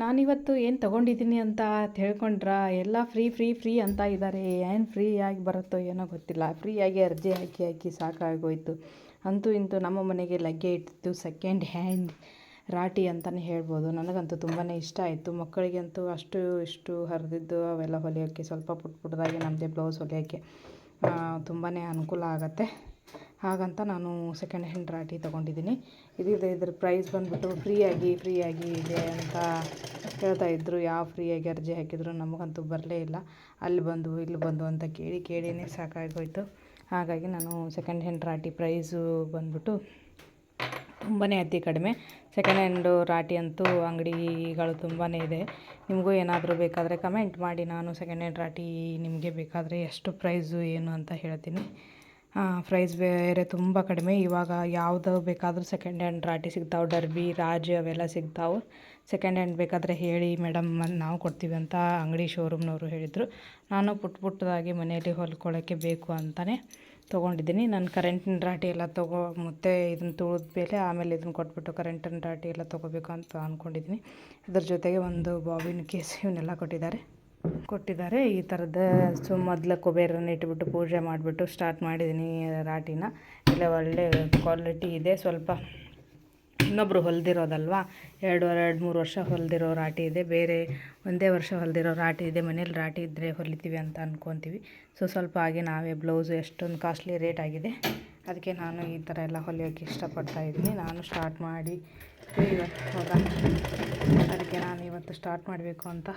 ನಾನಿವತ್ತು ಏನು ತೊಗೊಂಡಿದ್ದೀನಿ ಅಂತ ತಿಳ್ಕೊಂಡ್ರಾ, ಎಲ್ಲ ಫ್ರೀ ಫ್ರೀ ಫ್ರೀ ಅಂತ ಇದ್ದಾರೆ ಏನು ಫ್ರೀಯಾಗಿ ಬರುತ್ತೋ ಏನೋ ಗೊತ್ತಿಲ್ಲ. ಫ್ರೀಯಾಗಿ ಅರ್ಜಿ ಹಾಕಿ ಹಾಕಿ ಸಾಕಾಗೋಯ್ತು. ಅಂತೂ ಇಂತೂ ನಮ್ಮ ಮನೆಗೆ ಲಗ್ಗೆ ಇಟ್ಟಿತ್ತು ಸೆಕೆಂಡ್ ಹ್ಯಾಂಡ್ ರಾಟಿ ಅಂತಲೇ ಹೇಳ್ಬೋದು. ನನಗಂತೂ ತುಂಬಾ ಇಷ್ಟ ಆಯಿತು. ಮಕ್ಕಳಿಗಂತೂ ಅಷ್ಟು ಇಷ್ಟು ಹರಿದಿದ್ದು ಅವೆಲ್ಲ ಹೊಲಿಯೋಕ್ಕೆ ಸ್ವಲ್ಪ ಪುಟ್ಟ ಪುಟ್ಟದಾಗಿ ನಮ್ಮದೇ ಬ್ಲೌಸ್ ಹೊಲಿಯೋಕ್ಕೆ ತುಂಬಾ ಅನುಕೂಲ ಆಗುತ್ತೆ. ಹಾಗಂತ ನಾನು ಸೆಕೆಂಡ್ ಹ್ಯಾಂಡ್ ರಾಟಿ ತೊಗೊಂಡಿದ್ದೀನಿ. ಇದಿದೆ ಇದ್ರ ಪ್ರೈಸ್ ಬಂದುಬಿಟ್ಟು ಫ್ರೀಯಾಗಿ ಫ್ರೀಯಾಗಿ ಇದೆ ಅಂತ ಹೇಳ್ತಾಯಿದ್ರು ಯಾವ ಫ್ರೀಯಾಗಿ ಅರ್ಜಿ ಹಾಕಿದ್ರು ನಮಗಂತೂ ಬರಲೇ ಇಲ್ಲ. ಅಲ್ಲಿ ಬಂದು, ಇಲ್ಲಿ ಬಂದು ಅಂತ ಕೇಳಿ, ಕೇಳಿನೇ ಸಾಕಾಗೋಯ್ತು ಹಾಗಾಗಿ ನಾನು ಸೆಕೆಂಡ್ ಹ್ಯಾಂಡ್ ರಾಟಿ ಪ್ರೈಸು ಬಂದುಬಿಟ್ಟು ತುಂಬಾ ಅತಿ ಕಡಿಮೆ. ಸೆಕೆಂಡ್ ಹ್ಯಾಂಡು ರಾಟಿ ಅಂತೂ ಅಂಗಡಿಗಳು ತುಂಬಾ ಇದೆ. ನಿಮಗೂ ಏನಾದರೂ ಬೇಕಾದರೆ ಕಮೆಂಟ್ ಮಾಡಿ. ನಾನು ಸೆಕೆಂಡ್ ಹ್ಯಾಂಡ್ ರಾಟಿ ನಿಮಗೆ ಬೇಕಾದರೆ ಎಷ್ಟು ಪ್ರೈಸು ಏನು ಅಂತ ಹೇಳ್ತೀನಿ. ಪ್ರೈಸ್ ಬೇರೆ ತುಂಬ ಕಡಿಮೆ. ಇವಾಗ ಯಾವುದು ಬೇಕಾದರೂ ಸೆಕೆಂಡ್ ಹ್ಯಾಂಡ್ ರಾಟಿ ಸಿಗ್ತಾವೆ, ಡರ್ಬಿ, ರಾಜ್ ಅವೆಲ್ಲ ಸಿಗ್ತಾವೆ. ಸೆಕೆಂಡ್ ಹ್ಯಾಂಡ್ ಬೇಕಾದರೆ ಹೇಳಿ ಮೇಡಮ್ ನಾವು ಕೊಡ್ತೀವಿ ಅಂತ ಅಂಗಡಿ ಶೋರೂಮ್ನವರು ಹೇಳಿದರು. ನಾನು ಪುಟ್ಟ ಪುಟ್ಟದಾಗಿ ಮನೆಯಲ್ಲಿ ಹೊಲ್ಕೊಳ್ಳೋಕ್ಕೆ ಬೇಕು ಅಂತಲೇ ತೊಗೊಂಡಿದ್ದೀನಿ. ನಾನು ಕರೆಂಟಿನ ರಾಟಿ ಎಲ್ಲ ತಗೋ, ಮತ್ತೆ ಇದನ್ನು ತುಳಿದ ಮೇಲೆ ಆಮೇಲೆ ಇದನ್ನು ಕೊಟ್ಬಿಟ್ಟು ಕರೆಂಟಿನ ರಾಟಿ ಎಲ್ಲ ತೊಗೋಬೇಕು ಅಂತ ಅಂದ್ಕೊಂಡಿದ್ದೀನಿ ಅದ್ರ ಜೊತೆಗೆ ಒಂದು ಬಾಬಿನ ಕೇಸ್ ಇವನ್ನೆಲ್ಲ ಕೊಟ್ಟಿದ್ದಾರೆ. ಕೊಟ್ಟಿದ್ದಾರೆ. ಈ ಥರದ ಸೊ, ಮೊದಲು ಕುಬೇರನ ಇಟ್ಬಿಟ್ಟು ಪೂಜೆ ಮಾಡಿಬಿಟ್ಟು ಸ್ಟಾರ್ಟ್ ಮಾಡಿದ್ದೀನಿ ರಾಟಿನ. ಇಲ್ಲ ಒಳ್ಳೆ ಕ್ವಾಲಿಟಿ ಇದೆ. ಸ್ವಲ್ಪ ಇನ್ನೊಬ್ಬರು ಹೊಲಿದಿರೋದಲ್ವ? ಎರಡು ಎರಡು ಮೂರು ವರ್ಷ ಹೊಲಿದಿರೋ ರಾಟಿ ಇದೆ. ಬೇರೆ ಒಂದೇ ವರ್ಷ ಹೊಲಿದಿರೋ ರಾಟಿ ಇದೆ. ಮನೇಲಿ ರಾಟಿ ಇದ್ದರೆ ಹೊಲಿತೀವಿ ಅಂತ ಅಂದ್ಕೊತೀವಿ ಸೊ ಸ್ವಲ್ಪ ಹಾಗೆ ನಾವೇ ಬ್ಲೌಸು ಎಷ್ಟೊಂದು ಕಾಸ್ಟ್ಲಿ ರೇಟ್ ಆಗಿದೆ. ಅದಕ್ಕೆ ನಾನು ಈ ಥರ ಎಲ್ಲ ಹೊಲಿಯೋಕ್ಕೆ ಇಷ್ಟಪಡ್ತಾ ಇದ್ದೀನಿ. ನಾನು ಸ್ಟಾರ್ಟ್ ಮಾಡಿ, ಇವತ್ತು ಹೋಗ ಅದಕ್ಕೆ ನಾನು ಇವತ್ತು ಸ್ಟಾರ್ಟ್ ಮಾಡಬೇಕು ಅಂತ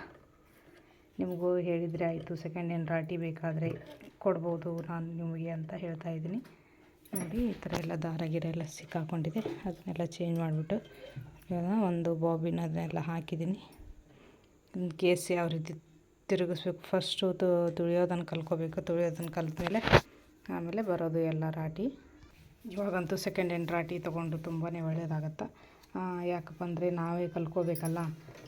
ನಿಮಗೂ ಹೇಳಿದರೆ ಆಯಿತು ಸೆಕೆಂಡ್ ಹ್ಯಾಂಡ್ ರಾಟಿ ಬೇಕಾದರೆ ಕೊಡ್ಬೋದು ನಾನು ನಿಮಗೆ ಅಂತ ಹೇಳ್ತಾ ಇದ್ದೀನಿ. ನೋಡಿ, ಈ ಥರ ಎಲ್ಲ ದಾರ ಗಿರ ಎಲ್ಲ ಸಿಕ್ಕಾಕೊಂಡಿದೆ. ಅದನ್ನೆಲ್ಲ ಚೇಂಜ್ ಮಾಡಿಬಿಟ್ಟು ಒಂದು ಬಾಬಿನ ಅದನ್ನೆಲ್ಲ ಹಾಕಿದ್ದೀನಿ ಕೇಸ್ ಯಾವ ರೀತಿ ತಿರುಗಿಸ್ಬೇಕು ಫಸ್ಟು ತುಳಿಯೋದನ್ನು ಕಲ್ತ್ಕೋಬೇಕು, ತುಳಿಯೋದನ್ನು ಕಲಿತ್ಮೇಲೆ ಆಮೇಲೆ ಬರೋದು ಎಲ್ಲ ರಾಟಿ. ಇವಾಗಂತೂ ಸೆಕೆಂಡ್ ಹ್ಯಾಂಡ್ ರಾಟಿ ತೊಗೊಂಡು ತುಂಬಾ ಒಳ್ಳೆಯದಾಗತ್ತೆ ಯಾಕಪ್ಪ ಅಂದರೆ ನಾವೇ ಕಲ್ತ್ಕೋಬೇಕಲ್ಲ.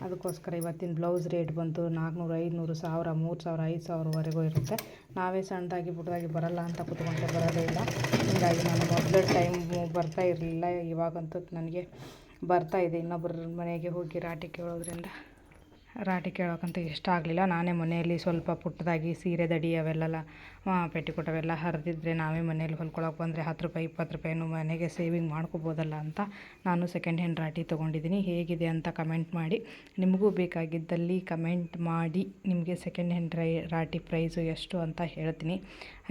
ಅದಕ್ಕೋಸ್ಕರ ಇವತ್ತಿನ ಬ್ಲೌಸ್ ರೇಟ್ ಬಂತು ನಾಲ್ಕುನೂರು, ಐದುನೂರು ಸಾವಿರ, ಮೂರು ಸಾವಿರ, ಐದು ಸಾವಿರವರೆಗೂ ಇರುತ್ತೆ. ನಾವೇ ಸಣ್ಣದಾಗಿ ಪುಟ್ಟದಾಗಿ ಬರಲ್ಲ ಅಂತ ಕೂತ್ಕೊಂಡ್ರೆ ಬರೋದೇ ಇಲ್ಲ. ಹೀಗಾಗಿ ನಾನು ಮೊದಲು ಟೈಮು ಬರ್ತಾ ಇರಲಿಲ್ಲ, ಇವಾಗಂತೂ ನನಗೆ ಬರ್ತಾ ಇದೆ. ಇನ್ನೊಬ್ಬರ ಮನೆಗೆ ಹೋಗಿ ರಾಟಿ ಕೇಳೋದ್ರಿಂದ ರಾಟಿ ಕೇಳೋಕ್ಕಂತೂ ಇಷ್ಟ ಆಗಲಿಲ್ಲ. ನಾನೇ ಮನೆಯಲ್ಲಿ ಸ್ವಲ್ಪ ಪುಟ್ಟದಾಗಿ ಸೀರೆ, ದಡಿ ಅವೆಲ್ಲ ಪೆಟ್ಟಿಕೋಟ್ ಅವೆಲ್ಲ ಹರಿದಿದ್ರೆ ನಾವೇ ಮನೇಲಿ ಹೊಲ್ಕೊಳಕ್ಕೆ ಬಂದರೆ ಹತ್ತು ರೂಪಾಯಿ, ಇಪ್ಪತ್ತು ರೂಪಾಯಿನೂ ಮನೆಗೆ ಸೇವಿಂಗ್ ಮಾಡ್ಕೋಬೋದಲ್ಲ ಅಂತ ನಾನು ಸೆಕೆಂಡ್ ಹ್ಯಾಂಡ್ ರಾಟಿ ತೊಗೊಂಡಿದ್ದೀನಿ. ಹೇಗಿದೆ ಅಂತ ಕಮೆಂಟ್ ಮಾಡಿ. ನಿಮಗೂ ಬೇಕಾಗಿದ್ದಲ್ಲಿ ಕಮೆಂಟ್ ಮಾಡಿ. ನಿಮಗೆ ಸೆಕೆಂಡ್ ಹ್ಯಾಂಡ್ ರೈ, ರಾಟಿ ಪ್ರೈಸು ಎಷ್ಟು ಅಂತ ಹೇಳ್ತೀನಿ.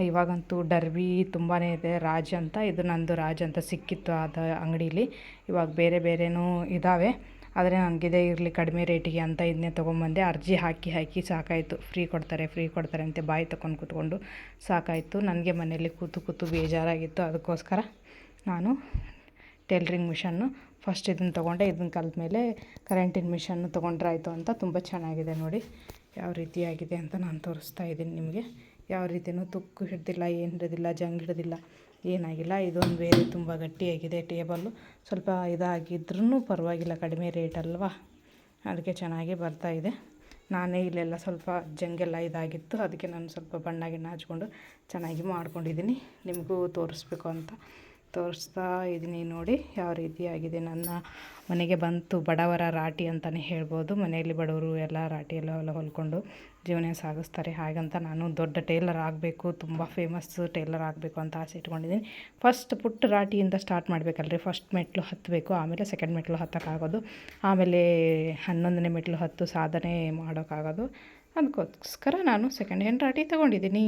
ಇವಾಗಂತೂ ಡರ್ಬಿ ತುಂಬಾ ಇದೆ. ರಾಜ್ ಅಂತ, ಇದು ನಂದು ರಾಜ್ ಅಂತ ಸಿಕ್ಕಿತ್ತು ಅದು ಅಂಗಡೀಲಿ. ಇವಾಗ ಬೇರೆ ಬೇರೆನೂ ಇದ್ದಾವೆ ಆದರೆ ನನಗಿದೆ ಇರಲಿ ಕಡಿಮೆ ರೇಟಿಗೆ ಅಂತ ಇದನ್ನೇ ತೊಗೊಂಬಂದೆ ಅರ್ಜಿ ಹಾಕಿ ಹಾಕಿ ಸಾಕಾಯಿತು. ಫ್ರೀ ಕೊಡ್ತಾರೆ ಫ್ರೀ ಕೊಡ್ತಾರೆ ಅಂತ ಬಾಯಿ ತಗೊಂಡು ಕೂತ್ಕೊಂಡು ಸಾಕಾಯಿತು. ನನಗೆ ಮನೆಯಲ್ಲಿ ಕೂತು ಕೂತು ಬೇಜಾರಾಗಿತ್ತು. ಅದಕ್ಕೋಸ್ಕರ ನಾನು ಟೈಲ್ರಿಂಗ್ ಮಿಷನ್ನು ಫಸ್ಟ್ ಇದನ್ನು ತೊಗೊಂಡೆ. ಇದನ್ನು ಕಲ್ತ ಮೇಲೆ ಕರೆಂಟಿನ ಮಿಷನ್ನು ತೊಗೊಂಡ್ರಾಯಿತು ಅಂತ ತುಂಬ ಚೆನ್ನಾಗಿದೆ ನೋಡಿ. ಯಾವ ರೀತಿಯಾಗಿದೆ ಅಂತ ನಾನು ತೋರಿಸ್ತಾ ಇದ್ದೀನಿ ನಿಮಗೆ. ಯಾವ ರೀತಿಯೂ ತುಕ್ಕು ಹಿಡ್ದಿಲ್ಲ, ಏನು ಹಿಡಿದಿಲ್ಲ, ಜಂಗ್ ಹಿಡ್ದಿಲ್ಲ. ಏನಾಗಿಲ್ಲ, ಇದೊಂದು ಬೇರೆ ತುಂಬ ಗಟ್ಟಿಯಾಗಿದೆ ಟೇಬಲ್ಲು. ಸ್ವಲ್ಪ ಇದಾಗಿದ್ರೂ ಪರವಾಗಿಲ್ಲ, ಕಡಿಮೆ ರೇಟ್ ಅಲ್ವಾ? ಅದಕ್ಕೆ ಚೆನ್ನಾಗಿ ಬರ್ತಾಯಿದೆ ನಾನೇ ಇಲ್ಲೆಲ್ಲ ಸ್ವಲ್ಪ ಜಂಗೆಲ್ಲ ಇದಾಗಿತ್ತು, ಅದಕ್ಕೆ ನಾನು ಸ್ವಲ್ಪ ಬಣ್ಣ ಗಿಣ್ಣ ಹಚ್ಕೊಂಡು ಚೆನ್ನಾಗಿ ಮಾಡ್ಕೊಂಡಿದ್ದೀನಿ. ನಿಮಗೂ ತೋರಿಸ್ಬೇಕು ಅಂತ. ತೋರಿಸ್ತಾ ಇದ್ದೀನಿ ನೋಡಿ, ಯಾವ ರೀತಿಯಾಗಿದೆ ನನ್ನ ಮನೆಗೆ ಬಂತು ಬಡವರ ರಾಟಿ ಅಂತಲೇ ಹೇಳ್ಬೋದು. ಮನೆಯಲ್ಲಿ ಬಡವರು ಎಲ್ಲ ರಾಟಿ ಎಲ್ಲ ಎಲ್ಲ ಹೊಲ್ಕೊಂಡು ಜೀವನ ಸಾಗಿಸ್ತಾರೆ. ಹಾಗಂತ ನಾನು ದೊಡ್ಡ ಟೇಲರ್ ಆಗಬೇಕು, ತುಂಬ ಫೇಮಸ್ ಟೇಲರ್ ಆಗಬೇಕು ಅಂತ ಆಸೆ ಇಟ್ಕೊಂಡಿದ್ದೀನಿ. ಫಸ್ಟ್ ಪುಟ್ಟ ರಾಟಿಯಿಂದ ಸ್ಟಾರ್ಟ್ ಮಾಡಬೇಕಲ್ರಿ. ಫಸ್ಟ್ ಮೆಟ್ಲು ಹತ್ತಬೇಕು, ಆಮೇಲೆ ಸೆಕೆಂಡ್ ಮೆಟ್ಲು ಹತ್ತೋಕ್ಕಾಗೋದು, ಆಮೇಲೆ ಹನ್ನೊಂದನೇ ಮೆಟ್ಲು ಹತ್ತು ಸಾಧನೆ ಮಾಡೋಕ್ಕಾಗೋದು. ಅದಕ್ಕೋಸ್ಕರ ನಾನು ಸೆಕೆಂಡ್ ಹ್ಯಾಂಡ್ ರಾಟಿ ತೊಗೊಂಡಿದ್ದೀನಿ.